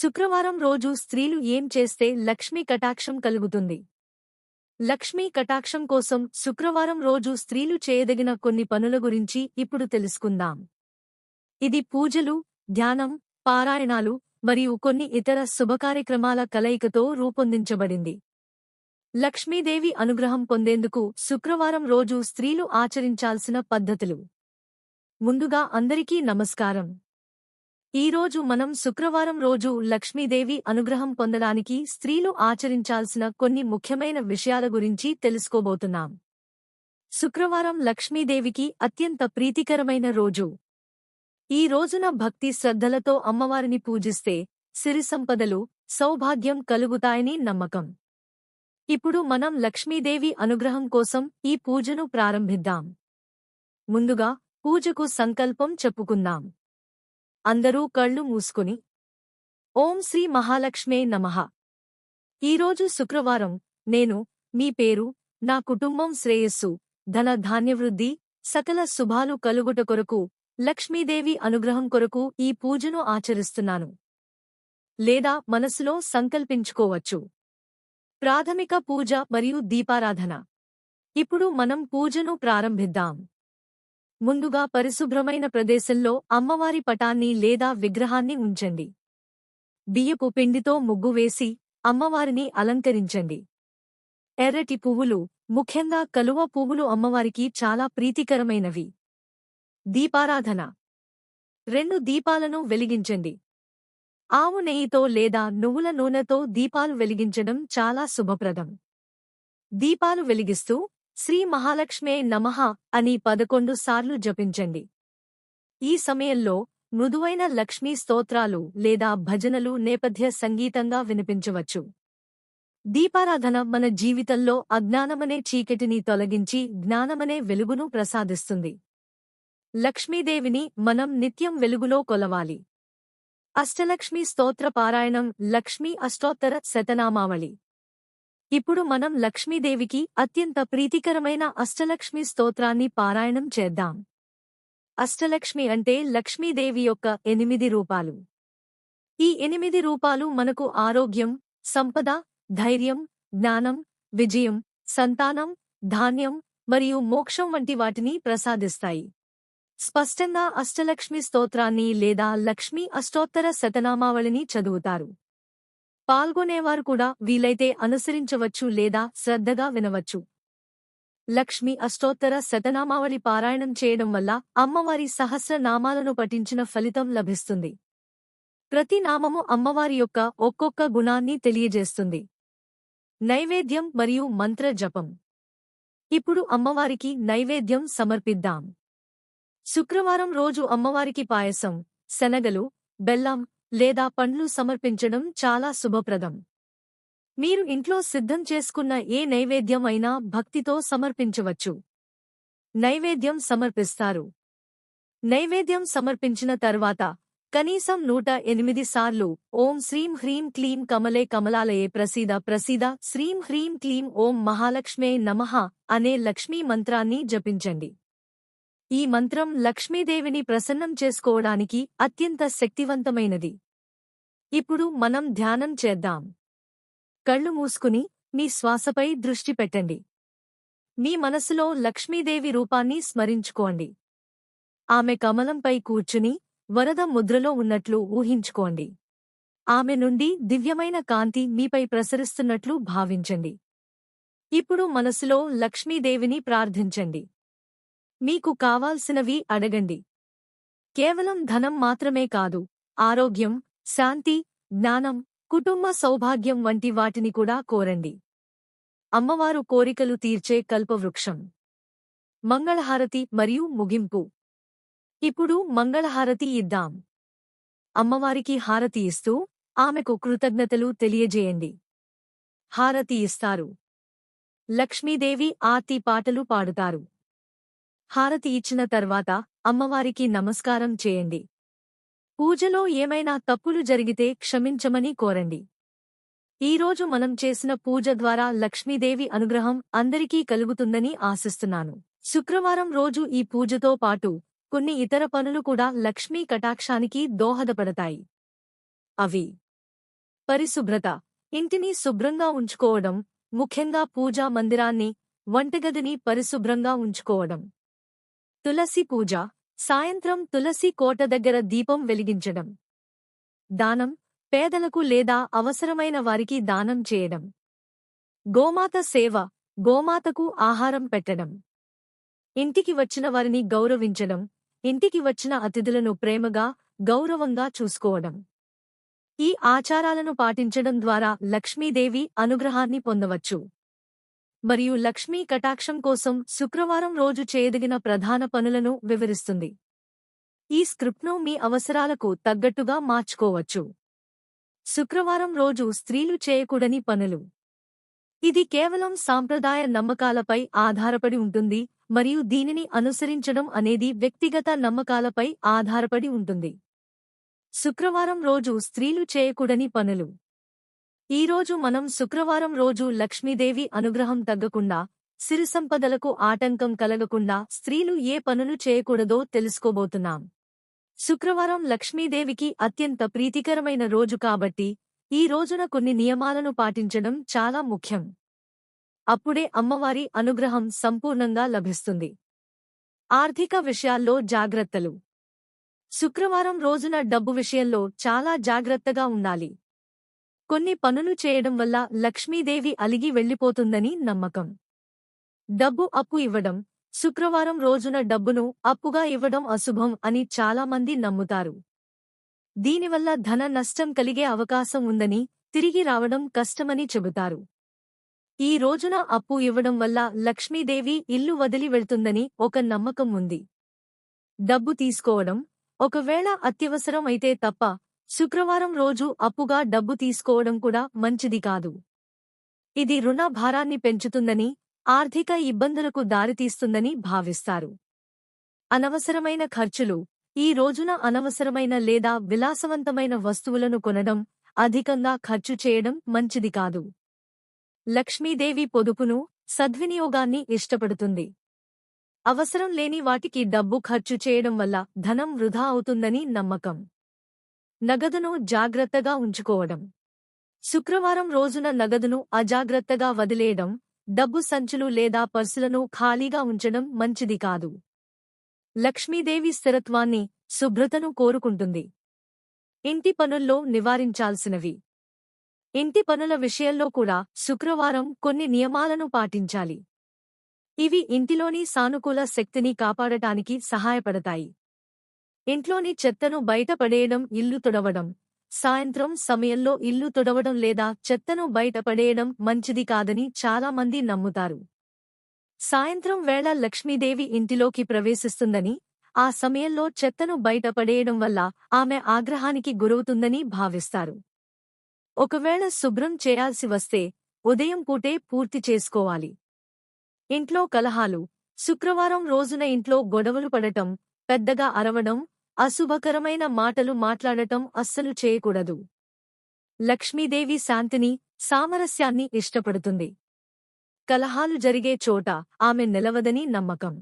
శుక్రవారం రోజు స్త్రీలు ఏం చేస్తే లక్ష్మీ కటాక్షం కలుగుతుంది? లక్ష్మీ కటాక్షం కోసం శుక్రవారం రోజు స్త్రీలు చేయదగిన కొన్ని పనుల గురించి ఇప్పుడు తెలుసుకుందాం. ఇది పూజలు ధ్యానం పారాయణాలు మరియు కొన్ని ఇతర శుభకార్యక్రమాల కలయికతో రూపొందించబడింది. లక్ష్మీదేవి అనుగ్రహం పొందేందుకు శుక్రవారం రోజు స్త్రీలు ఆచరించాల్సిన పద్ధతులు. ముందుగా అందరికీ నమస్కారం. ఈరోజు మనం శుక్రవారం రోజు లక్ష్మీదేవి అనుగ్రహం పొందడానికి స్త్రీలు ఆచరించాల్సిన కొన్ని ముఖ్యమైన విషయాల గురించి తెలుసుకోబోతున్నాం. శుక్రవారం లక్ష్మీదేవికి అత్యంత ప్రీతికరమైన రోజు. ఈ రోజున భక్తి శ్రద్ధలతో అమ్మవారిని పూజిస్తే సిరి సంపదలు సౌభాగ్యం కలుగుతాయని నమ్మకం. ఇప్పుడు మనం లక్ష్మీదేవి అనుగ్రహం కోసం ఈ పూజను ప్రారంభిద్దాం. ముందుగా పూజకు సంకల్పం చెప్పుకుందాం. అందరూ కళ్ళు మూసుకుని ఓం శ్రీ మహాలక్ష్మే నమః. ఈరోజు శుక్రవారం నేను మీ పేరు నా కుటుంబం శ్రేయస్సు ధన ధాన్యవృద్ధి సకల శుభాలు కలుగుట కొరకు లక్ష్మీదేవి అనుగ్రహం కొరకు ఈ పూజను ఆచరిస్తున్నాను. లేదా మనసులో సంకల్పించుకోవచ్చు. ప్రాథమిక పూజ మరియు దీపారాధన. ఇప్పుడు మనం పూజను ప్రారంభిద్దాం. ముందుగా పరిశుభ్రమైన ప్రదేశంలో అమ్మవారి పటాన్ని లేదా విగ్రహాన్ని ఉంచండి. బియ్యపు పిండితో ముగ్గు వేసి అమ్మవారిని అలంకరించండి. ఎర్రటి పువ్వులు ముఖ్యంగా కలువ పువ్వులు అమ్మవారికి చాలా ప్రీతికరమైనవి. దీపారాధన. రెండు దీపాలను వెలిగించండి. ఆవు నెయ్యితో లేదా నువ్వుల నూనెతో దీపాలు వెలిగించడం చాలా శుభప్రదం. దీపాలు వెలిగిస్తూ శ్రీ మహాలక్ష్మే నమః అని పదకొండు సార్లు జపించండి. ఈ సమయంలో మృదువైన లక్ష్మీ స్తోత్రాలు లేదా భజనలు నేపథ్య సంగీతంగా వినిపించవచ్చు. దీపారాధన మన జీవితంలో అజ్ఞానమనే చీకటిని తొలగించి జ్ఞానమనే వెలుగును ప్రసాదిస్తుంది. లక్ష్మీదేవిని మనం నిత్యం వెలుగులో కొలవాలి. అష్టలక్ష్మీ స్తోత్ర పారాయణం లక్ష్మీ అష్టోత్తర శతనామావళి. ఇప్పుడు మనం లక్ష్మీదేవికి అత్యంత ప్రీతికరమైన అష్టలక్ష్మి స్తోత్రాన్ని పారాయణం చేద్దాం. అష్టలక్ష్మి అంటే లక్ష్మీదేవి యొక్క ఎనిమిది రూపాలు. ఈ ఎనిమిది రూపాలు మనకు ఆరోగ్యం సంపద ధైర్యం జ్ఞానం విజయం సంతానం ధాన్యం మరియు మోక్షం వంటి వాటిని ప్రసాదిస్తాయి. స్పష్టంగా అష్టలక్ష్మి స్తోత్రాన్ని లేదా లక్ష్మీ అష్టోత్తర శతనామావళిని చదువుతారు. పాల్గొనేవారు కూడా వీలైతే అనుసరించవచ్చు లేదా శ్రద్ధగా వినవచ్చు. లక్ష్మి అష్టోత్తర శతనామావళి పారాయణం చేయడం వల్ల అమ్మవారి సహస్ర నామాలను పఠించిన ఫలితం లభిస్తుంది. ప్రతి నామము అమ్మవారి యొక్క ఒక్కొక్క గుణాన్ని తెలియజేస్తుంది. నైవేద్యం మరియు మంత్ర జపం. ఇప్పుడు అమ్మవారికి నైవేద్యం సమర్పిద్దాం. శుక్రవారం రోజు అమ్మవారికి పాయసం శనగలు బెల్లం లేదా పండ్లు సమర్పించడం చాలా శుభప్రదం. మీరు ఇంట్లో సిద్ధం చేసుకున్న ఏ నైవేద్యం అయినా భక్తితో సమర్పించవచ్చు. నైవేద్యం సమర్పిస్తారు. నైవేద్యం సమర్పించిన తర్వాత కనీసం నూట ఎనిమిది సార్లు ఓం శ్రీం హ్రీం క్లీం కమలే కమలాలయే ప్రసీద ప్రసీద శ్రీం హ్రీం క్లీం ఓం మహాలక్ష్మే నమః అనే లక్ష్మీ మంత్రాన్ని జపించండి. ఈ మంత్రం లక్ష్మీదేవిని ప్రసన్నం చేసుకోవడానికి అత్యంత శక్తివంతమైనది. ఇప్పుడు మనం ధ్యానం చేద్దాం. కళ్ళు మూసుకుని మీ శ్వాసపై దృష్టి పెట్టండి. మీ మనసులో లక్ష్మీదేవి రూపాన్ని స్మరించుకోండి. ఆమె కమలంపై కూర్చుని వరద ముద్రలో ఉన్నట్లు ఊహించుకోండి. ఆమె నుండి దివ్యమైన కాంతి మీపై ప్రసరిస్తున్నట్లు భావించండి. ఇప్పుడు మనసులో లక్ష్మీదేవిని ప్రార్థించండి. మీకు కావాల్సినవి అడగండి. కేవలం ధనం మాత్రమే కాదు ఆరోగ్యం శాంతి జ్ఞానం కుటుంబ సౌభాగ్యం వంటి వాటిని కూడా కోరండి. అమ్మవారు కోరికలు తీర్చే కల్పవృక్షం. మంగళహారతి మరియు ముగింపు. ఇప్పుడు మంగళహారతి ఇద్దాం. అమ్మవారికి హారతి ఇస్తూ ఆమెకు కృతజ్ఞతలు తెలియజేయండి. హారతి ఇస్తారు. లక్ష్మీదేవి ఆర్తి పాటలు పాడుతారు. హారతి ఇచ్చిన తర్వాత అమ్మవారికి నమస్కారం చేయండి. పూజలో ఏమైనా తప్పులు జరిగితే క్షమించమని కోరండి. ఈరోజు మనం చేసిన పూజ ద్వారా లక్ష్మీదేవి అనుగ్రహం అందరికీ కలుగుతుందని ఆశిస్తున్నాను. శుక్రవారం రోజు ఈ పూజతో పాటు కొన్ని ఇతర పనులు కూడా లక్ష్మీ కటాక్షానికి దోహదపడతాయి. అవి పరిశుభ్రత ఇంటిని శుభ్రంగా ఉంచుకోవడం ముఖ్యంగా పూజా మందిరాన్ని వంటగదిని పరిశుభ్రంగా ఉంచుకోవడం. తులసి పూజ. సాయంత్రం తులసి కోట దగ్గర దీపం వెలిగించడం. దానం పేదలకు లేదా అవసరమైన వారికి దానం చేయడం. గోమాత సేవ గోమాతకు ఆహారం పెట్టడం. ఇంటికి వచ్చిన వారిని గౌరవించడం ఇంటికి వచ్చిన అతిథులను ప్రేమగా గౌరవంగా చూసుకోవడం. ఈ ఆచారాలను పాటించడం ద్వారా లక్ష్మీదేవి అనుగ్రహాన్ని పొందవచ్చు. మరియు లక్ష్మీ కటాక్షం కోసం శుక్రవారం రోజు చేయదగిన ప్రధాన పనులను వివరిస్తుంది. ఈ స్క్రిప్ట్ను మీ అవసరాలకు తగ్గట్టుగా మార్చుకోవచ్చు. శుక్రవారం రోజు స్త్రీలు చేయకూడని పనులు. ఇది కేవలం సాంప్రదాయ నమ్మకాలపై ఆధారపడి ఉంటుంది మరియు దీనిని అనుసరించడం అనేది వ్యక్తిగత నమ్మకాలపై ఆధారపడి ఉంటుంది. శుక్రవారం రోజు స్త్రీలు చేయకూడని పనులు. ఈరోజు మనం శుక్రవారం రోజు లక్ష్మీదేవి అనుగ్రహం తగ్గకుండా సిరిసంపదలకు ఆటంకం కలగకుండా స్త్రీలు ఏ పనులు చేయకూడదో తెలుసుకోబోతున్నాం. శుక్రవారం లక్ష్మీదేవికి అత్యంత ప్రీతికరమైన రోజు కాబట్టి ఈ రోజున కొన్ని నియమాలను పాటించడం చాలా ముఖ్యం. అప్పుడే అమ్మవారి అనుగ్రహం సంపూర్ణంగా లభిస్తుంది. ఆర్థిక విషయాల్లో జాగ్రత్తలు. శుక్రవారం రోజున డబ్బు విషయంలో చాలా జాగ్రత్తగా ఉండాలి. కొన్ని పనులు చేయడం వల్ల లక్ష్మీదేవి అలిగి వెళ్ళిపోతుందని నమ్మకం. డబ్బు అప్పు ఇవ్వడం శుక్రవారం రోజున డబ్బును అప్పుగా ఇవ్వడం అశుభం అని చాలామంది నమ్ముతారు. దీనివల్ల ధన నష్టం కలిగే అవకాశం ఉందని తిరిగి రావడం కష్టమని చెబుతారు. ఈ రోజున అప్పు ఇవ్వడం వల్ల లక్ష్మీదేవి ఇల్లు వదిలి వెళ్తుందని ఒక నమ్మకం ఉంది. డబ్బు తీసుకోవడం ఒకవేళ అత్యవసరం అయితే తప్ప శుక్రవారం రోజు అప్పుగా డబ్బు తీసుకోవడం కూడా మంచిది కాదు. ఇది రుణ భారాన్ని పెంచుతుందని ఆర్థిక ఇబ్బందులకు దారితీస్తుందని భావిస్తారు. అనవసరమైన ఖర్చులు ఈ రోజున అనవసరమైన లేదా విలాసవంతమైన వస్తువులను కొనడం అధికంగా ఖర్చు చేయడం మంచిది కాదు. లక్ష్మీదేవి పొదుపును సద్వినియోగాన్ని ఇష్టపడుతుంది. అవసరం లేని వాటికి డబ్బు ఖర్చు చేయడం వల్ల ధనం వృధా అవుతుందని నమ్మకం. నగదును జాగ్రత్తగా ఉంచుకోవడం. శుక్రవారం రోజున నగదును అజాగ్రత్తగా వదిలేయడం డబ్బు సంచులు లేదా పర్సులను ఖాళీగా ఉంచడం మంచిది కాదు. లక్ష్మీదేవి స్థిరత్వాన్ని శుభ్రతను కోరుకుంటుంది. ఇంటి పనుల్లో నివారించాల్సినవి. ఇంటి పనుల విషయంలో కూడా శుక్రవారం కొన్ని నియమాలను పాటించాలి. ఇవి ఇంటిలోని సానుకూల శక్తిని కాపాడటానికి సహాయపడతాయి. ఇంట్లోని చెత్తను బయటపడేయడం ఇల్లు తుడవడం. సాయంత్రం సమయంలో ఇల్లు తుడవడం లేదా చెత్తను బయటపడేయడం మంచిది కాదని చాలామంది నమ్ముతారు. సాయంత్రం వేళ లక్ష్మీదేవి ఇంటిలోకి ప్రవేశిస్తుందని ఆ సమయంలో చెత్తను బయటపడేయడం వల్ల ఆమె ఆగ్రహానికి గురవుతుందని భావిస్తారు. ఒకవేళ శుభ్రం చేయాల్సి వస్తే ఉదయం పూటే పూర్తి చేసుకోవాలి. ఇంట్లో కలహాలు శుక్రవారం రోజున ఇంట్లో గొడవలు పడటం పెద్దగా అరవడం అశుభకరమైన మాటలు మాట్లాడటం అస్సలు చేయకూడదు. లక్ష్మీదేవి శాంతిని సామరస్యాన్ని ఇష్టపడుతుంది. కలహాలు జరిగే చోట ఆమె నిలవదని నమ్మకం.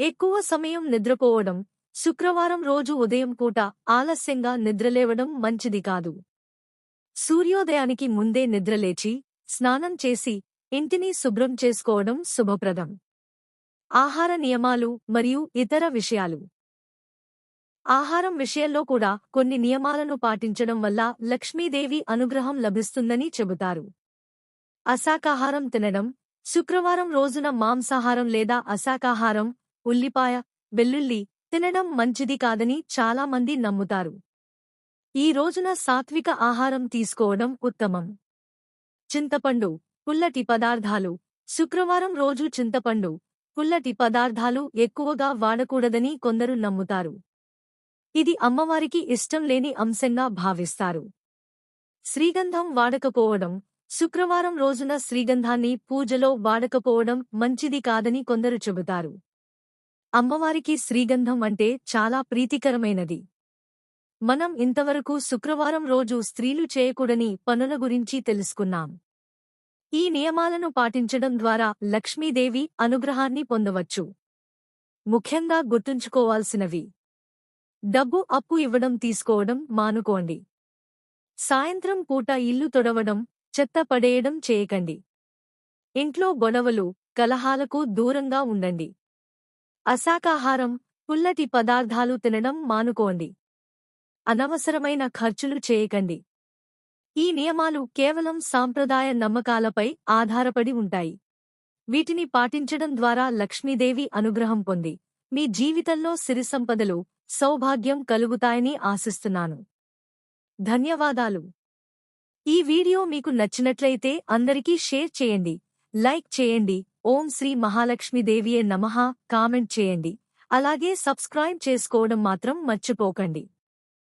ఎక్కువ సమయం నిద్రపోవడం శుక్రవారం రోజు ఉదయం పూట ఆలస్యంగా నిద్రలేవడం మంచిది కాదు. సూర్యోదయానికి ముందే నిద్రలేచి స్నానం చేసి ఇంటిని శుభ్రం చేసుకోవడం శుభప్రదం. ఆహార నియమాలు మరియు ఇతర విషయాలు. ఆహారం విషయంలో కూడా కొన్ని నియమాలను పాటించడం వల్ల లక్ష్మీదేవి అనుగ్రహం లభిస్తుందని చెబుతారు. అశాకాహారం తినడం శుక్రవారం రోజున మాంసాహారం లేదా అశాకాహారం ఉల్లిపాయ వెల్లుల్లి తినడం మంచిది కాదని చాలామంది నమ్ముతారు. ఈ రోజున సాత్విక ఆహారం తీసుకోవడం ఉత్తమం. చింతపండు పుల్లటి పదార్థాలు. శుక్రవారం రోజు చింతపండు పుల్లటి పదార్థాలు ఎక్కువగా వాడకూడదని కొందరు నమ్ముతారు. ఇది అమ్మవారికి ఇష్టం లేని అంశంగా భావిస్తారు. శ్రీగంధం వాడకపోవడం శుక్రవారం రోజున శ్రీగంధాన్ని పూజలో వాడకపోవడం మంచిది కాదని కొందరు చెబుతారు. అమ్మవారికి శ్రీగంధం అంటే చాలా ప్రీతికరమైనది. మనం ఇంతవరకు శుక్రవారం రోజు స్త్రీలు చేయకూడని పనుల గురించి తెలుసుకున్నాం. ఈ నియమాలను పాటించడం ద్వారా లక్ష్మీదేవి అనుగ్రహాన్ని పొందవచ్చు. ముఖ్యంగా గుర్తుంచుకోవాల్సినవి. డబ్బు అప్పు ఇవ్వడం తీసుకోవడం మానుకోండి. సాయంత్రం పూట ఇల్లు తొడవడం చెత్త పడేయడం చేయకండి. ఇంట్లో గొడవలు కలహాలకు దూరంగా ఉండండి. అశాకాహారం పుల్లటి పదార్థాలు తినడం మానుకోండి. అనవసరమైన ఖర్చులు చేయకండి. ఈ నియమాలు కేవలం సాంప్రదాయ నమ్మకాలపై ఆధారపడి ఉంటాయి. వీటిని పాటించడం ద్వారా లక్ష్మీదేవి అనుగ్రహం పొంది. మీ జీవితంలో సిరిసంపదలు సౌభాగ్యం కలుగుతాయని ఆశిస్తున్నాను. ధన్యవాదాలు. ఈ వీడియో మీకు నచ్చినట్లయితే అందరికీ షేర్ చేయండి. లైక్ చేయండి. ఓం శ్రీ మహాలక్ష్మీదేవియే నమః. కామెంట్ చేయండి. అలాగే సబ్స్క్రైబ్ చేసుకోవడం మాత్రం మర్చిపోకండి.